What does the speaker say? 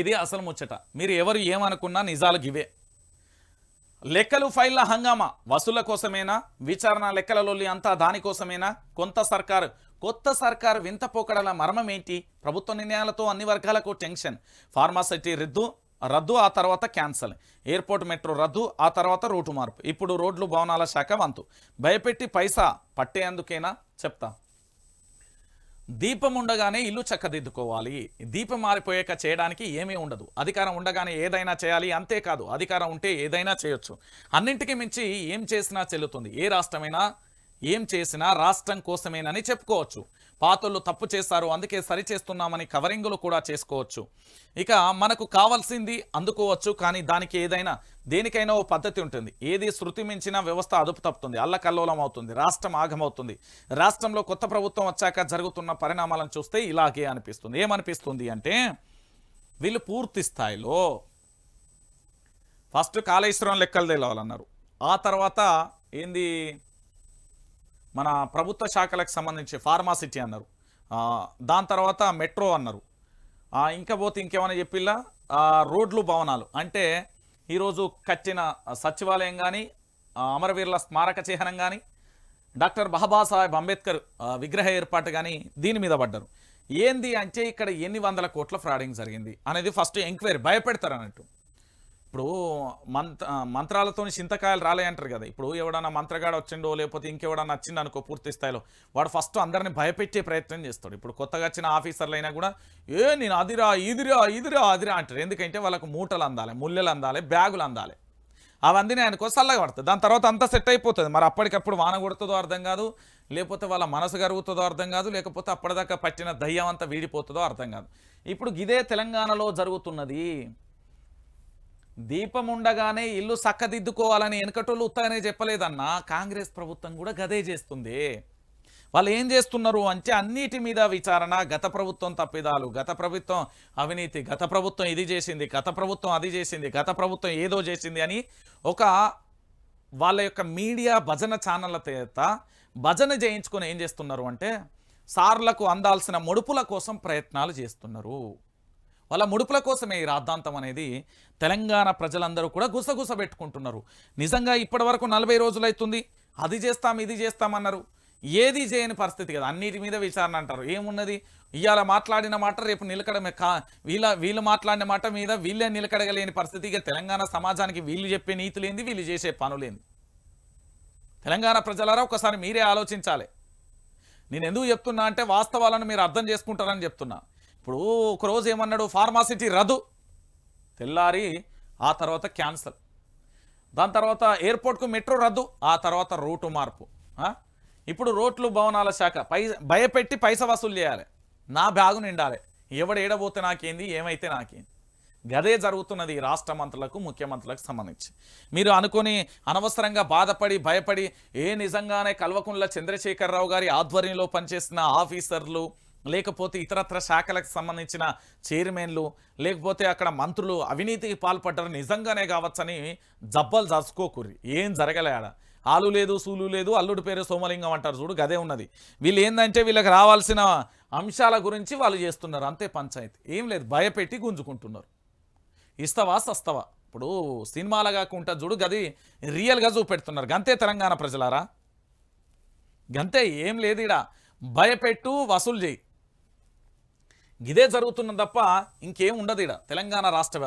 ఇది అసలు ముచ్చట. మీరు ఎవరు ఏమనుకున్నా నిజాలు గివే. లెక్కలు ఫైళ్ళ హంగామా? వసూళ్ళ కోసమేనా? విచారణ లెక్కల లొల్లి అంతా దానికోసమేనా కొంత సర్కారు కొత్త సర్కారు వింత పోకడల మర్మం ఏంటి ప్రభుత్వ నిర్ణయాలతో అన్ని వర్గాలకు టెన్షన్. ఫార్మాసిటీ రద్దు రద్దు ఆ తర్వాత క్యాన్సల్. ఎయిర్పోర్ట్ మెట్రో రద్దు ఆ తర్వాత రూటు మార్పు. ఇప్పుడు రోడ్లు భవనాల శాఖ వంతు. భయపెట్టి పైసా పట్టేందుకేనా? చెప్తా. దీపం ఉండగానే ఇల్లు చక్కదిద్దుకోవాలి. దీపం మారిపోయాక చేయడానికి ఏమీ ఉండదు. అధికారం ఉండగానే ఏదైనా చేయాలి అంతేకాదు అధికారం ఉంటే ఏదైనా చేయొచ్చు. అన్నింటికి మించి ఏం చేసినా చెల్లుతుంది. ఏ రాష్ట్రమైనా ఏం చేసినా రాష్ట్రం కోసమేనని చెప్పుకోవచ్చు. పాతోళ్ళు తప్పు చేస్తారు అందుకే సరి చేస్తున్నామని కవరింగులు కూడా చేసుకోవచ్చు. ఇక మనకు కావాల్సింది అందుకోవచ్చు కానీ దానికి ఏదైనా దేనికైనా ఓ పద్ధతి ఉంటుంది. ఏది శృతి మించిన వ్యవస్థ అదుపు తప్పుతుంది అల్లకల్లోలం అవుతుంది రాష్ట్రం ఆగమవుతుంది రాష్ట్రంలో కొత్త ప్రభుత్వం వచ్చాక జరుగుతున్న పరిణామాలను చూస్తే ఇలాగే అనిపిస్తుంది. ఏమనిపిస్తుంది అంటే వీళ్ళు పూర్తి స్థాయిలో ఫస్ట్ కాళేశ్వరం లెక్కలు తెలవాలన్నారు. ఆ తర్వాత ఏంది మన ప్రభుత్వ శాఖలకు సంబంధించి ఫార్మాసిటీ అన్నారు. దాని తర్వాత మెట్రో అన్నారు. ఇంకా పోతే ఇంకేమైనా చెప్పిల్లా? రోడ్లు భవనాలు. అంటే ఈరోజు కట్టిన సచివాలయం కానీ అమరవీరుల స్మారక చిహ్నం కానీ డాక్టర్ బాబాసాహెబ్ అంబేద్కర్ విగ్రహ ఏర్పాటు కానీ దీని మీద పడ్డారు. ఏంది అంటే ఇక్కడ ఎన్ని వందల కోట్ల ఫ్రాడింగ్ జరిగింది అనేది ఫస్ట్ ఎంక్వైరీ. భయపెడతారు అన్నట్టు ఇప్పుడు మంత్ర మంత్రాలతో చింతకాయలు రాలే అంటారు కదా. ఇప్పుడు ఎవడన్నా మంత్రగాడ వచ్చిండో లేకపోతే ఇంకెవడన్నా వచ్చిండు అనుకో పూర్తి స్థాయిలో వాడు ఫస్ట్ అందరిని భయపెట్టే ప్రయత్నం చేస్తాడు. ఇప్పుడు కొత్తగా వచ్చిన ఆఫీసర్లు అయినా కూడా ఏ నేను అదిరా ఇదిరా ఇదిరా అదిరా అంటారు. ఎందుకంటే వాళ్ళకు మూటలు అందాలి ముల్లెలు అందాలి బ్యాగులు అందాలి. అవన్నీ ఆయనకో చల్లగా పడుతుంది దాని తర్వాత అంతా సెట్ అయిపోతుంది. మరి అప్పటికప్పుడు వాన కొడుతుందో అర్థం కాదు లేకపోతే వాళ్ళ మనసు కరుగుతుందో అర్థం కాదు లేకపోతే అప్పటిదాకా పట్టిన దయ్యం అంతా వీడిపోతుందో అర్థం కాదు. ఇప్పుడు ఇదే తెలంగాణలో జరుగుతున్నది దీపం ఉండగానే ఇల్లు చక్కదిద్దుకోవాలని వెనకటోళ్ళు ఉత్తగానే చెప్పలేదన్నా. కాంగ్రెస్ ప్రభుత్వం కూడా గదే చేస్తుంది. వాళ్ళు ఏం చేస్తున్నారు అంటే అన్నిటి మీద విచారణ గత ప్రభుత్వం తప్పిదాలు గత ప్రభుత్వం అవినీతి గత ప్రభుత్వం ఇది చేసింది గత ప్రభుత్వం అది చేసింది గత ప్రభుత్వం ఏదో చేసింది అని ఒక వాళ్ళ యొక్క మీడియా భజన ఛానళ్ళ చేత భజన చేయించుకొని ఏం చేస్తున్నారు అంటే సార్లకు అందాల్సిన మడుపుల కోసం ప్రయత్నాలు చేస్తున్నారు. వాళ్ళ ముడుపుల కోసమే ఈ రాద్ధాంతం అనేది తెలంగాణ ప్రజలందరూ కూడా గుసగుస పెట్టుకుంటున్నారు నిజంగా ఇప్పటి వరకు నలభై రోజులైతుంది. అది చేస్తాం ఇది చేస్తామన్నారు ఏది చేయని పరిస్థితి కదా. అన్నిటి మీద విచారణ అంటారు. ఏమున్నది? ఇవాళ మాట్లాడిన మాట రేపు నిలకడమే కా వీళ్ళ వీళ్ళు మాట్లాడిన మాట మీద వీళ్ళే నిలకడగలేని పరిస్థితి. ఇక తెలంగాణ సమాజానికి వీళ్ళు చెప్పే నీతులేంది వీళ్ళు చేసే పనులేంది. తెలంగాణ ప్రజలారా ఒకసారి మీరే ఆలోచించాలి. నేను ఎందుకు చెప్తున్నా అంటే వాస్తవాలను మీరు అర్థం చేసుకుంటారని చెప్తున్నా. ఇప్పుడు ఒకరోజు ఏమన్నాడు? ఫార్మాసిటీ రద్దు. తెల్లారి ఆ తర్వాత క్యాన్సల్. దాని తర్వాత ఎయిర్పోర్ట్కు మెట్రో రద్దు ఆ తర్వాత రూటు మార్పు. ఇప్పుడు రోడ్లు భవనాల శాఖ పై భయపెట్టి పైస వసూలు చేయాలి. నా బ్యాగు నిండాలి. ఎవడు ఏడబోతే నాకేంది? ఏమైతే నాకేంది? గదే జరుగుతున్నది ఈ రాష్ట్ర మంత్రులకు ముఖ్యమంత్రులకు సంబంధించి. మీరు అనుకొని అనవసరంగా బాధపడి భయపడి ఏ నిజంగానే కల్వకుంట్ల చంద్రశేఖరరావు గారి ఆధ్వర్యంలో పనిచేసిన ఆఫీసర్లు లేకపోతే ఇతరత్ర శాఖలకు సంబంధించిన చైర్మన్లు లేకపోతే అక్కడ మంత్రులు అవినీతికి పాల్పడ్డారు నిజంగానే కావచ్చని జబ్బలు జరుచుకోకూరి ఏం జరగలేడ ఆలు లేదు సూలు లేదు అల్లుడి పేరు సోమలింగం అంటారు చూడు గదే ఉన్నది. వీళ్ళు ఏంటంటే వీళ్ళకి రావాల్సిన అంశాల గురించి వాళ్ళు చేస్తున్నారు అంతే పంచాయతీ. ఏం లేదు భయపెట్టి గుంజుకుంటున్నారు. ఇస్తావా సస్తవా? ఇప్పుడు సినిమాల కాకుండా చూడు గది రియల్గా చూపెడుతున్నారు. గంతే తెలంగాణ ప్రజలారా? గంతే ఏం లేదు ఇడా భయపెట్టు వసూలు చేయి. ఇదే జరుగుతున్నది తప్ప ఇంకేం ఉండదు ఇక్కడ తెలంగాణ రాష్ట్ర